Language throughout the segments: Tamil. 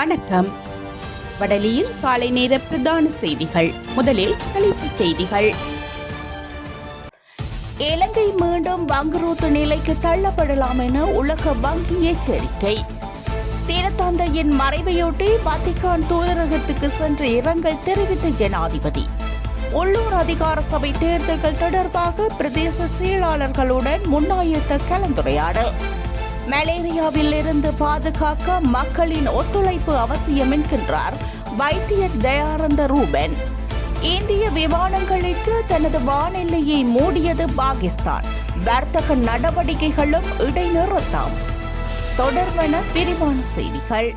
வணக்கம். வடலியில் காலை நேர பிரதான செய்திகள். முதலில் தலைப்புச் செய்திகள். இலங்கை மீண்டும் வங்குரோத்து நிலைக்கு தள்ளப்படலாம் என உலக வங்கி எச்சரிக்கை. திருத்தந்தையின் மறைவையொட்டி வத்திக்கான் தூதரகத்துக்கு சென்ற இரங்கல் தெரிவித்த ஜனாதிபதி. உள்ளூர் அதிகார சபை தேர்தல்கள் தொடர்பாக பிரதேச செயலாளர்களுடன் முன்னாயத்த கலந்துரையாடல். மலேரியாவில் இருந்து பாதுகாக்க மக்களின் ஒத்துழைப்பு அவசியம் என்கின்றார் வைத்தியர் தயானந்த ரூபன். இந்திய விமானங்களுக்கு தனது வானெல்லையை மூடியது பாகிஸ்தான். வர்த்தக நடவடிக்கைகளும் இடைநிறுத்தம். தொடர்வன விரிவான செய்திகள்.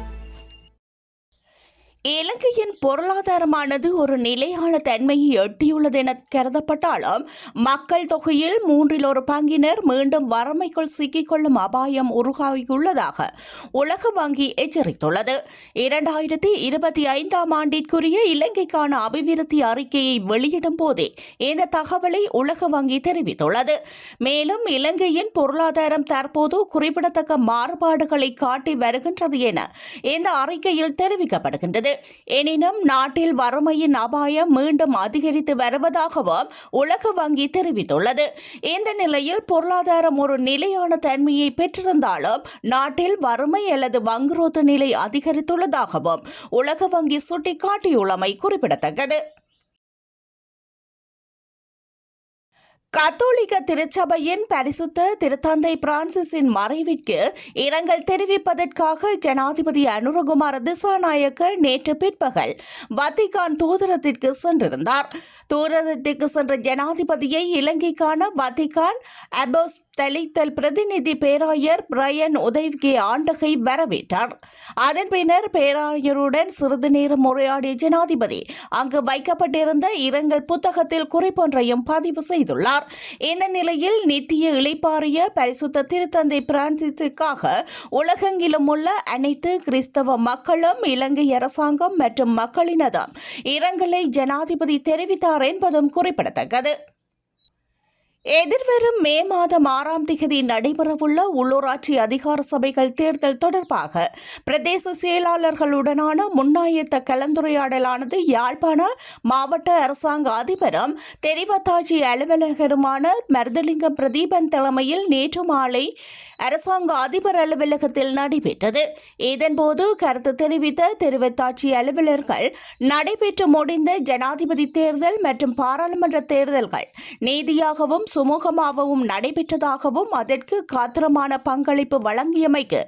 இலங்கையின் பொருளாதாரமானது ஒரு நிலையான தன்மையை எட்டியுள்ளது என கருதப்பட்டாலும் மக்கள் தொகையில் மூன்றில் ஒரு பங்கினர் மீண்டும் வறுமைக்குள் சிக்கிக்கொள்ளும் அபாயம் உருவாகியுள்ளதாக உலக வங்கி எச்சரித்துள்ளது. இரண்டாயிரத்தி இருபத்தி ஐந்தாம் ஆண்டிற்குரிய இலங்கைக்கான அபிவிருத்தி அறிக்கையை வெளியிடும் போதே இந்த தகவலை உலக வங்கி தெரிவித்துள்ளது. மேலும் இலங்கையின் பொருளாதாரம் தற்போது குறிப்பிடத்தக்க மாறுபாடுகளை காட்டி வருகின்றது என இந்த அறிக்கையில் தெரிவிக்கப்படுகின்றது. எனினும் நாட்டில் வறுமையின் அபாயம் மீண்டும் அதிகரித்து வருவதாகவும் உலக வங்கி தெரிவித்துள்ளது. இந்த நிலையில் பொருளாதாரம் ஒரு நிலையான தன்மையை பெற்றிருந்தாலும் நாட்டில் வறுமை அல்லது வங்குரோத்து நிலை அதிகரித்துள்ளதாகவும் உலக வங்கி சுட்டிக்காட்டியுள்ளமை குறிப்பிடத்தக்கது. கத்தோலிக்க திருச்சபையின் பரிசுத்த திருத்தந்தை பிரான்சிஸின் மறைவிற்கு இரங்கல் தெரிவிப்பதற்காக ஜனாதிபதி அனுரகுமார திசாநாயக்க நேற்று பிற்பகல் வத்திகான் தூதரத்திற்கு சென்றிருந்தார். தூதரத்திற்கு சென்ற ஜனாதிபதியை இலங்கைக்கான வத்திகான் அபோஸ் தலித்தல் பிரதிநிதி பேராயர் பிரையன் உதவிகே ஆண்டகை வரவேற்றார். அதன் பின்னர் பேராயருடன் சிறிது நேரம் உரையாடிய ஜனாதிபதி அங்கு வைக்கப்பட்டிருந்த இரங்கல் புத்தகத்தில் குறிப்பொன்றையும் பதிவு செய்துள்ளார். இந்த நிலையில் நித்திய இளைப்பாறிய பரிசுத்த திருத்தந்தை பிரான்சிஸுக்காக உலகெங்கிலும் உள்ள அனைத்து கிறிஸ்தவ மக்களும் இலங்கை அரசாங்கம் மற்றும் மக்களினதும் இரங்கலை ஜனாதிபதி தெரிவித்தார் என்பதும் குறிப்பிடத்தக்கது. எதிர்வரும் மே மாதம் ஆறாம் திகதி நடைபெறவுள்ள உள்ளூராட்சி அதிகார சபைகள் தேர்தல் தொடர்பாக பிரதேச செயலாளர்களுடனான முன்னாயத்த கலந்துரையாடலானது யாழ்ப்பாண மாவட்ட அரசாங்க அதிபரும் தெரிவத்தாட்சி அலுவலகருமான மருதலிங்கம் பிரதீபன் தலைமையில் நேற்று மாலை அரசாங்க அதிபர் அலுவலகத்தில் நடைபெற்றது. இதன்போது கருத்து தெரிவித்த தெருவத்தாட்சி அலுவலர்கள் நடைபெற்று முடிந்த ஜனாதிபதி தேர்தல் மற்றும் பாராளுமன்ற தேர்தல்கள் நீதியாகவும் சுமூகமாகவும் நடைபெற்றதாகவும் அதற்கு காத்திரமான பங்களிப்பு வழங்கியமைக்கு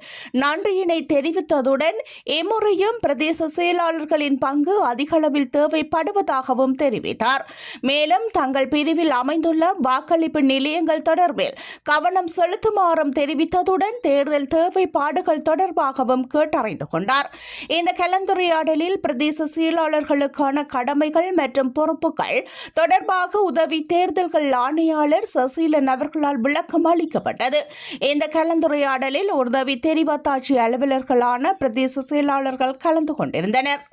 நன்றியினை தெரிவித்ததுடன் இம்முறையும் பிரதேச செயலாளர்களின் பங்கு அதிகளவில் தேவைப்படுவதாகவும் தெரிவித்தார். மேலும் தங்கள் பிரிவில் அமைந்துள்ள வாக்களிப்பு நிலையங்கள் தொடர்பில் கவனம் செலுத்துமாறும் தெரிவித்ததுடன் தேர்தல் தேவைப்பாடுகள் தொடர்பாகவும் கேட்டறிந்து கொண்டார். இந்த கலந்துரையாடலில் பிரதேச செயலாளர்களுக்கான கடமைகள் மற்றும் பொறுப்புகள் தொடர்பாக உதவி தேர்தல்கள் ஆணையாளர் சசீலன் அவர்களால் விளக்கம் அளிக்கப்பட்டது. இந்த கலந்துரையாடலில் உதவி தெரிவத்தாட்சி அலுவலர்களான பிரதேச செயலாளர்கள் கலந்து கொண்டிருந்தனர்.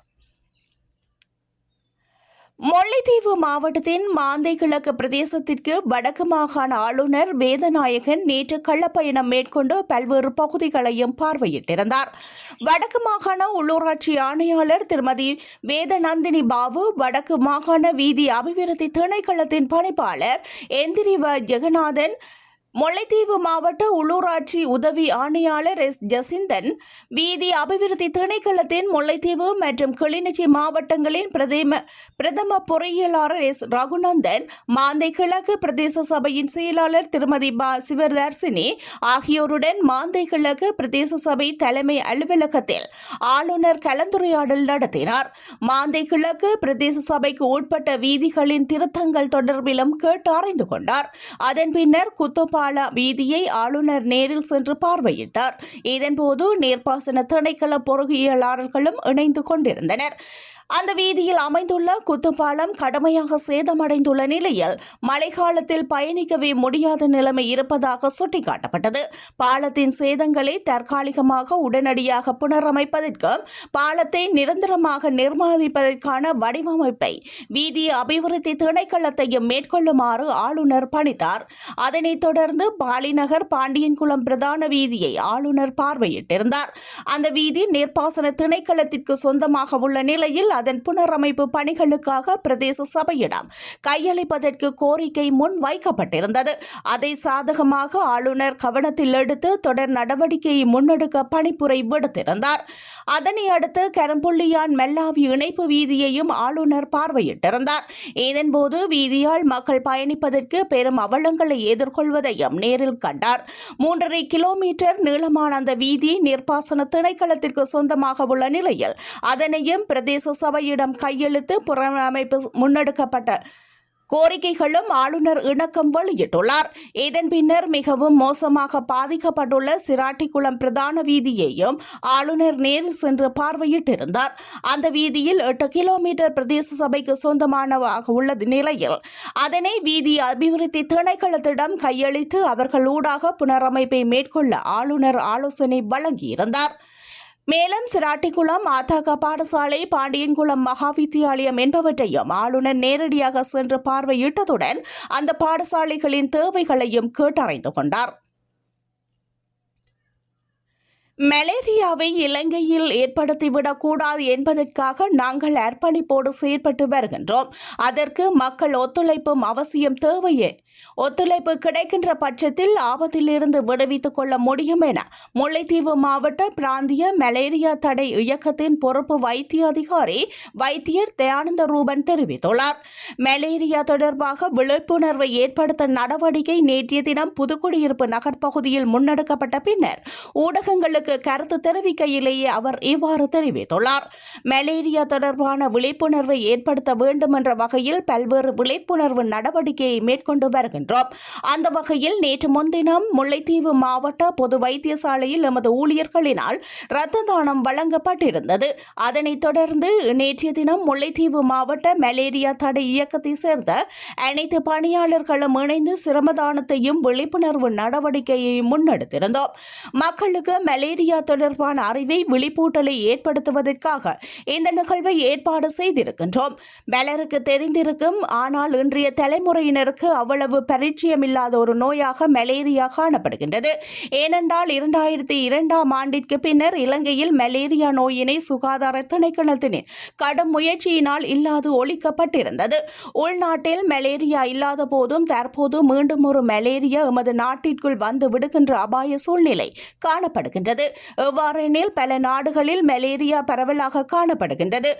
முல்லைத்தீவு மாவட்டத்தின் மாந்தை கிழக்கு பிரதேசத்திற்கு வடக்கு மாகாண ஆளுநர் வேதநாயகன் நேற்று கள்ளப்பயணம் மேற்கொண்டு பல்வேறு பகுதிகளையும் பார்வையிட்டிருந்தார். வடக்கு மாகாண உள்ளூராட்சி ஆணையாளர் திருமதி வேதநந்தினி பாபு வடக்கு மாகாண வீதி அபிவிருத்தி திணைக்களத்தின் பணிப்பாளர் எந்திரிவ ஜெகநாதன் முல்லைத்தீவு மாவட்ட உள்ளூராட்சி உதவி ஆணையாளர் எஸ். ஜசிந்தன் வீதி அபிவிருத்தி திணைக்களத்தின் முல்லைத்தீவு மற்றும் கிளிநொச்சி மாவட்டங்களின் பிரதம பிரதம பொறியியலாளர் எஸ். ரகுநந்தன் மாந்தை கிழக்கு பிரதேச சபையின் செயலாளர் திருமதி பா. சிவதர்சினி ஆகியோருடன் மாந்தை கிழக்கு பிரதேச சபை தலைமை அலுவலகத்தில் ஆளுநர் கலந்துரையாடல் நடத்தினார். மாந்தை கிழக்கு பிரதேச சபைக்கு உட்பட்ட வீதிகளின் திருத்தங்கள் தொடர்பிலும் கேட்டு அறிந்து கொண்டார். அதன் பின்னர் குத்தோப்பா பாலா வீதியை ஆளுநர் நேரில் சென்று பார்வையிட்டார். இதன்போது நீர்ப்பாசன திணைக்கள பொறுகியலாளர்களும் இணைந்து கொண்டிருந்தனர். அந்த வீதியில் அமைந்துள்ள குத்துப்பாலம் கடுமையாக சேதமடைந்துள்ள நிலையில் மழைக்காலத்தில் பயணிக்கவே முடியாத நிலைமை இருப்பதாக சுட்டிக்காட்டப்பட்டது. பாலத்தின் சேதங்களை தற்காலிகமாக உடனடியாக புனரமைப்பதற்கும் பாலத்தை நிரந்தரமாக நிர்மாணிப்பதற்கான வடிவமைப்பை வீதி அபிவிருத்தி திணைக்களத்தையும் மேற்கொள்ளுமாறு ஆளுநர் பணித்தார். அதனைத் தொடர்ந்து பாலிநகர் பாண்டியன்குளம் பிரதான வீதியை ஆளுநர் பார்வையிட்டிருந்தார். அந்த வீதி நீர்ப்பாசன திணைக்களத்திற்கு சொந்தமாக உள்ள நிலையில் அதன் புனரமைப்பு பணிகளுக்காக பிரதேச சபையிடம் கையளிப்பதற்கு கோரிக்கை முன் வைக்கப்பட்டிருந்தது. அதை சாதகமாக ஆளுநர் கவனத்தில் எடுத்து தொடர் நடவடிக்கையை முன்னெடுக்க பணிப்புரை விடுத்திருந்தார். அதனை அடுத்து கரம்புள்ளியான் மெல்லாவி இணைப்பு வீதியையும் ஆளுநர் பார்வையிட்டிருந்தார். இதன்போது வீதியால் மக்கள் பயணிப்பதற்கு பெரும் அவலங்களை எதிர்கொள்வதையும் நேரில் கண்டார். மூன்றரை கிலோமீட்டர் நீளமான அந்த வீதி நீர்ப்பாசன திணைக்களத்திற்கு சொந்தமாக உள்ள நிலையில் அதனையும் பிரதேச சபையிடம் கையெழுத்து புறநமைப்பு முன்னெடுக்கப்பட்ட கோரிக்கைகளும் ஆளுநர் இணக்கம் வெளியிட்டுள்ளார். இதன் பின்னர் மிகவும் மோசமாக பாதிக்கப்பட்டுள்ள சிராட்டிக்குளம் பிரதான வீதியையும் ஆளுநர் நேரில் சென்று பார்வையிட்டிருந்தார். அந்த வீதியில் எட்டு கிலோமீட்டர் பிரதேச சபைக்கு சொந்தமானவாக உள்ள நிலையில். அதனை வீதி அபிவிருத்தி திணைக்களத்திடம் கையளித்து அவர்கள் ஊடாக புனரமைப்பை மேற்கொள்ள ஆளுநர் ஆலோசனை வழங்கியிருந்தார். மேலும் சிராட்டிக்குளம் ஆத்தாக்க பாடசாலை பாண்டியன்குளம் மகாவித்தியாலயம் என்பவற்றையும் ஆளுநர் நேரடியாக சென்று பார்வையிட்டதுடன் அந்த பாடசாலைகளின் தேவைகளையும் கேட்டறிந்து கொண்டார். மலேரியாவை இலங்கையில் ஏற்படுத்திவிடக் கூடாது என்பதற்காக நாங்கள் அர்ப்பணிப்போடு செயற்பட்டு வருகின்றோம். அதற்கு மக்கள் ஒத்துழைப்பும் அவசியம் தேவையே. ஒத்துழைப்பு கிடைக்கின்ற பட்சத்தில் ஆபத்திலிருந்து விடுவித்துக் கொள்ள முடியும் என முல்லைத்தீவு மாவட்ட பிராந்திய மலேரியா தடை இயக்கத்தின் பொறுப்பு வைத்திய அதிகாரி வைத்தியர் தயானந்த ரூபன் தெரிவித்துள்ளார். மலேரியா தொடர்பாக விழிப்புணர்வை ஏற்படுத்த நடவடிக்கை நேற்றைய தினம் புதுக்குடியிருப்பு நகர்ப்பகுதியில் முன்னெடுக்கப்பட்ட பின்னர் ஊடகங்களுக்கு கருத்து தெரிவிக்கையிலேயே அவர் இவ்வாறு தெரிவித்துள்ளார். மலேரியா தொடர்பான விழிப்புணர்வை ஏற்படுத்த வேண்டும் என்ற வகையில் பல்வேறு விழிப்புணர்வு நடவடிக்கையை மேற்கொண்டு வருகின்றோம். அந்த வகையில் நேற்று முன்தினம் முல்லைத்தீவு மாவட்ட பொது வைத்தியசாலையில் எமது ஊழியர்களினால் இரத்த தானம் வழங்கப்பட்டிருந்தது. அதனைத் தொடர்ந்து நேற்றைய தினம் முல்லைத்தீவு மாவட்ட மலேரியா தடை இயக்கத்தை சேர்ந்த அனைத்து பணியாளர்களும் இணைந்து சிரமதானத்தையும் விழிப்புணர்வு நடவடிக்கையை முன்னெடுத்திருந்தோம். மக்களுக்கு மலேரியா தொடர்பான அறிவை விழிப்பூட்டலை ஏற்படுத்துவதற்காக இந்த நிகழ்வை ஏற்பாடு செய்திருக்கின்றோம். பலருக்கு தெரிந்திருக்கும் ஆனால் இன்றைய தலைமுறையினருக்கு அவ்வளவு பரிச்சயமில்லாத ஒரு நோயாக மலேரியா காணப்படுகின்றது. ஏனென்றால் இரண்டாயிரத்தி இரண்டாம் ஆண்டிற்கு பின்னர் இலங்கையில் மலேரியா நோயினை சுகாதார திணைக்களத்தினர் கடும் முயற்சியினால் இல்லாது ஒழிக்கப்பட்டிருந்தது. உள்நாட்டில் மலேரியா இல்லாத போதும் தற்போது மீண்டும் ஒரு மலேரியா எமது நாட்டிற்குள் வந்து விடுகின்ற அபாய சூழ்நிலை காணப்படுகின்றது. எவ்வாறெனில் பல நாடுகளில் மலேரியா பரவலாக காணப்படுகின்றது.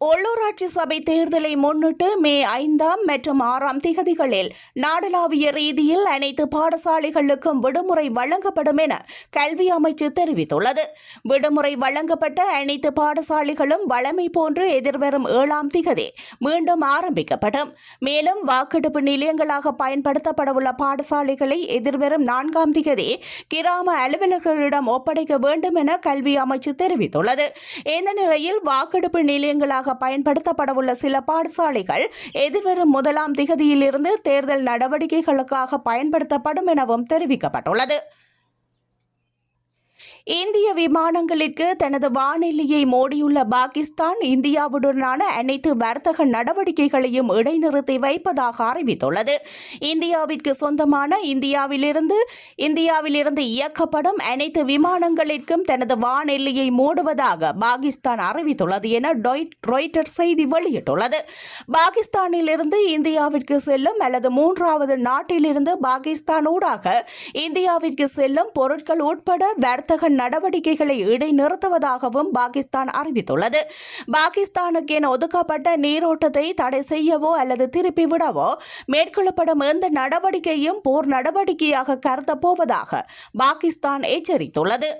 உள்ளூராட்சி சபை தேர்தலை முன்னிட்டு மே ஐந்தாம் மற்றும் ஆறாம் திகதிகளில் நாடளாவிய ரீதியில் அனைத்து பாடசாலைகளுக்கும் விடுமுறை வழங்கப்படும் என கல்வி அமைச்சு தெரிவித்துள்ளது. விடுமுறை வழங்கப்பட்ட அனைத்து பாடசாலைகளும் வழமை போன்று எதிர்வரும் ஏழாம் திகதி மீண்டும் ஆரம்பிக்கப்படும். மேலும் வாக்கெடுப்பு நிலையங்களாக பயன்படுத்தப்படவுள்ள பாடசாலைகளை எதிர்வரும் நான்காம் திகதி கிராம அலுவலர்களிடம் ஒப்படைக்க வேண்டும் என கல்வி அமைச்சு தெரிவித்துள்ளது. இந்த நிலையில் வாக்கெடுப்பு நிலையங்களாக பயன்படுத்தப்படவுள்ள சில பாடசாலைகள் எதிர்வரும் முதலாம் திகதியிலிருந்து தேர்தல் நடவடிக்கைகளுக்காக பயன்படுத்தப்படும் எனவும் தெரிவிக்கப்பட்டுள்ளது. இந்திய விமானங்களுக்கு தனது வானெல்லையை மூடியுள்ள பாகிஸ்தான் இந்தியாவுடனான அனைத்து வர்த்தக நடவடிக்கைகளையும் இடைநிறுத்தி வைப்பதாக அறிவித்துள்ளது. இந்தியாவிற்கு சொந்தமான இந்தியாவிலிருந்து இந்தியாவிலிருந்து இயக்கப்படும் அனைத்து விமானங்களிற்கும் தனது வானெல்லையை மூடுவதாக பாகிஸ்தான் அறிவித்துள்ளது என டொய்- ராய்ட்டர் செய்தி வெளியிட்டுள்ளது. பாகிஸ்தானிலிருந்து இந்தியாவிற்கு செல்லும் அல்லது மூன்றாவது நாட்டிலிருந்து பாகிஸ்தான் ஊடாக இந்தியாவிற்கு செல்லும் பொருட்கள் உட்பட வர்த்தக நடவடிக்கைகளை இடைநிறுத்துவதாகவும் பாகிஸ்தான் அறிவித்துள்ளது. பாகிஸ்தானுக்கு என ஒதுக்கப்பட்ட நீரோட்டத்தை தடை செய்யவோ அல்லது திருப்பி விடவோ மேற்கொள்ளப்படும் எந்த நடவடிக்கையும் போர் நடவடிக்கையாக கருதப் போவதாக பாகிஸ்தான் எச்சரித்துள்ளது.